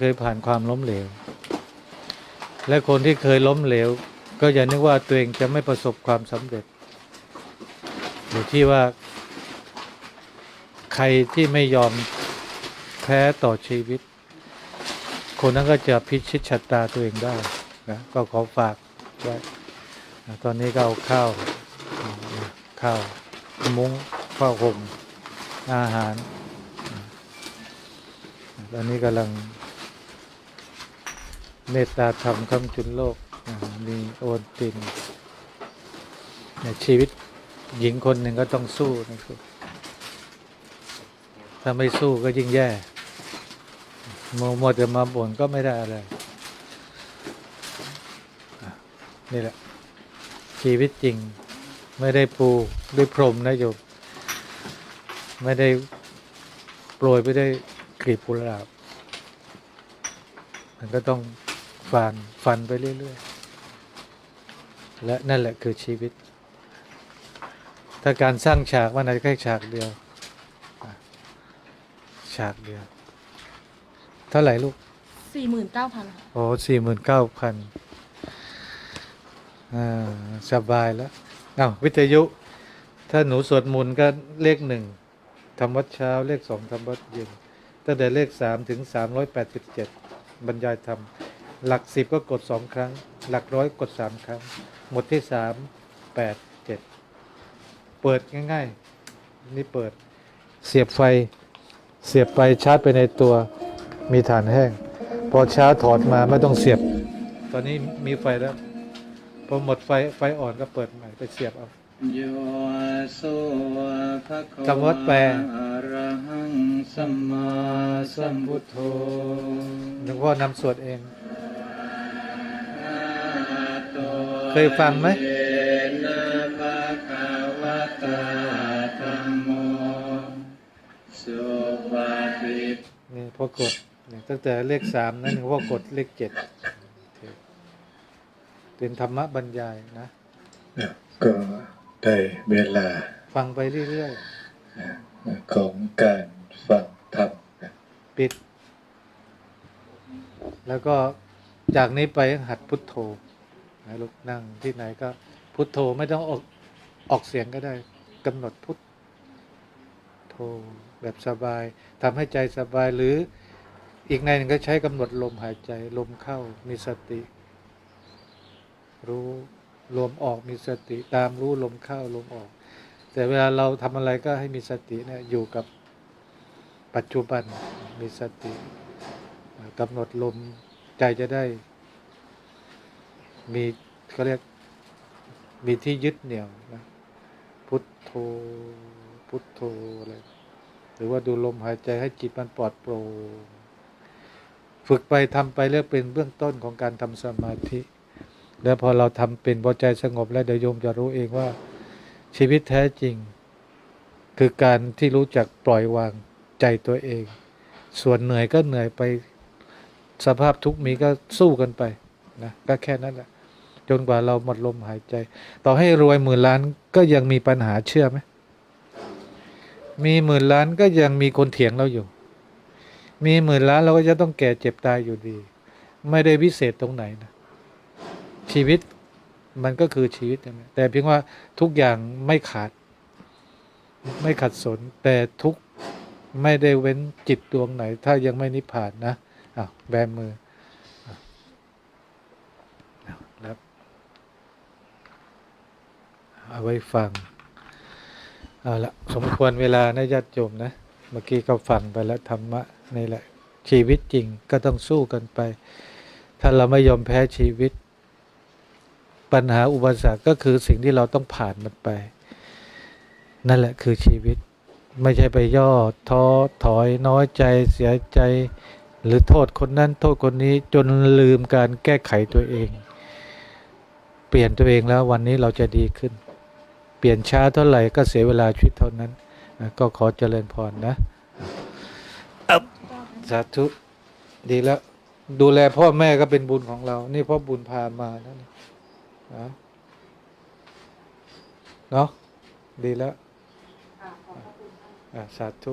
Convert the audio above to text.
เคยผ่านความล้มเหลว และคนที่เคยล้มเหลว ก็อย่านึกว่าตัวเองจะไม่ประสบความสำเร็จ อยู่ที่ว่า ใครที่ไม่ยอมแพ้ต่อชีวิต คนนั้นก็จะพิชิตชะตาตัวเองได้นะก็ขอฝากไว้ตอนนี้ก็เอาข้าวข้าวมุ้งผ้าห่มอาหารตอนนี้กำลัง เมตตาธรรมคำจุนโลกมีโอนตินในชีวิตหญิงคนหนึ่งก็ต้องสู้นะครับถ้าไม่สู้ก็ยิ่งแย่มัวมัวแต่มาบ่นก็ไม่ได้อะไร นี่แหละ ชีวิตจริง ไม่ได้ปูด้วยพรมนะโยมไม่ได้โปรยไปได้กลีบกุหลาบ มันก็ต้อง ฟันฟันไปเรื่อย ๆ และนั่นแหละคือชีวิต ถ้าการสร้างฉากมันอาจจะแค่ฉากเดียวอะฉากเดียว เท่าไหร่ลูกสี่หมื่นเก้าพันค่ะโอ้สี่หมื่นเก้าพันอ่าสบายแล้วอ้าววิทยุ ถ้าหนูสวดมนต์ก็เลขหนึ่งทำวัดเช้าเลขสองทำวัดเย็นตั้งแต่เลขสามถึงสามร้อยแปดสิบเจ็ดบรรยายธรรม หลักสิบก็กดสองครั้ง หลักร้อยกดสามครั้ง หมดที่สามแปดเจ็ดเปิดง่ายๆ นี่เปิดเสียบไฟ เสียบไปชาร์จไปในตัวมีฐานแห้ง พอเช้าถอดมาไม่ต้องเสียบ ตอนนี้มีไฟแล้ว พอหมดไฟไฟอ่อนก็เปิดใหม่ไปเสียบเอาโยโสภะคะคำว่าแปลอะระหังสัมมาสัมพุทโธหลวงพ่อนำสวดเอง เคยฟังไหมเยนะภะคะวะตาธัมโมสุปฏิปนี่พอกดเนี่ยตั้งแต่เลขสามนั้นหลวงพ่อกดเลขเจ็ดเป็นธรรมะบรรยายนะก็ได้เวลา ฟังไปเรื่อยของการฟังธรรมๆปิด แล้วก็จากนี้ไปหัดพุทโธ นะลูกนั่งที่ไหนก็พุทโธไม่ต้องออกออกเสียงก็ได้กำหนดพุทโธแบบสบายทำให้ใจสบายหรืออีกในหนึ่งก็ใช้กำหนดลมหายใจลมเข้ามีสติ รู้ลมออกมีสติ ตามรู้ลมเข้าลมออก แต่เวลาเราทำอะไรก็ให้มีสติเนี่ยอยู่กับปัจจุบันมีสติกำหนดลมใจจะได้ มีเขาเรียกมีที่ยึดเหนี่ยวนะพุทโธพุทโธอะไรหรือว่าดูลมหายใจให้จิตมันปลอดโปร่งฝึกไปทำไปเรื่อยเป็นเบื้องต้นของการทำสมาธิ แล้วพอเราทำเป็นพอใจสงบแล้วเดี๋ยวโยมจะรู้เองว่าชีวิตแท้จริง คือการที่รู้จักปล่อยวางใจตัวเอง ส่วนเหนื่อยก็เหนื่อยไปสภาพทุกข์มีก็สู้กันไปนะก็แค่นั้นแหละ นกว่าเราหมดลมหายใจ ต่อให้รวยหมื่นล้านก็ยังมีปัญหาเชื่อไหมมีหมื่นล้านก็ยังมีคนเถียงเราอยู่ มีหมื่นล้านเราก็จะต้องแก่เจ็บตายอยู่ดี ไม่ได้วิเศษตรงไหนนะ ชีวิตมันก็คือชีวิตนั่นแหละแต่เพียงว่าทุกอย่างไม่ขาด ไม่ขัดสน แต่ทุกไม่ได้เว้นจิตดวงไหน ถ้ายังไม่นิพพานนะอ้าวแบมืออะแล้ว เอาไว้ฟัง เอาละสมควรเวลานะญาติโยมนะ เมื่อกี้ก็ฟังไปแล้วธรรมะนี่แหละ ชีวิตจริงก็ต้องสู้กันไป ถ้าเราไม่ยอมแพ้ชีวิต ปัญหาอุปสรรคก็คือสิ่งที่เราต้องผ่านมันไป นั่นแหละคือชีวิต ไม่ใช่ไปย่อท้อถอยน้อยใจเสียใจ หรือโทษคนนั้นโทษคนนี้จนลืมการแก้ไขตัวเองเปลี่ยนตัวเองแล้ววันนี้เราจะดีขึ้น ปลี่ยนช้าเท่าไหร่ก็เสียเวลาชีวิตเท่านั้นอะก็ขอเจริญพรนะอับสาธุดีแล้ว ดูแลพ่อแม่ก็เป็นบุญของเรา นี่พ่อบุญพามานะนี่นะเนาะดีแล้วอะสาธุ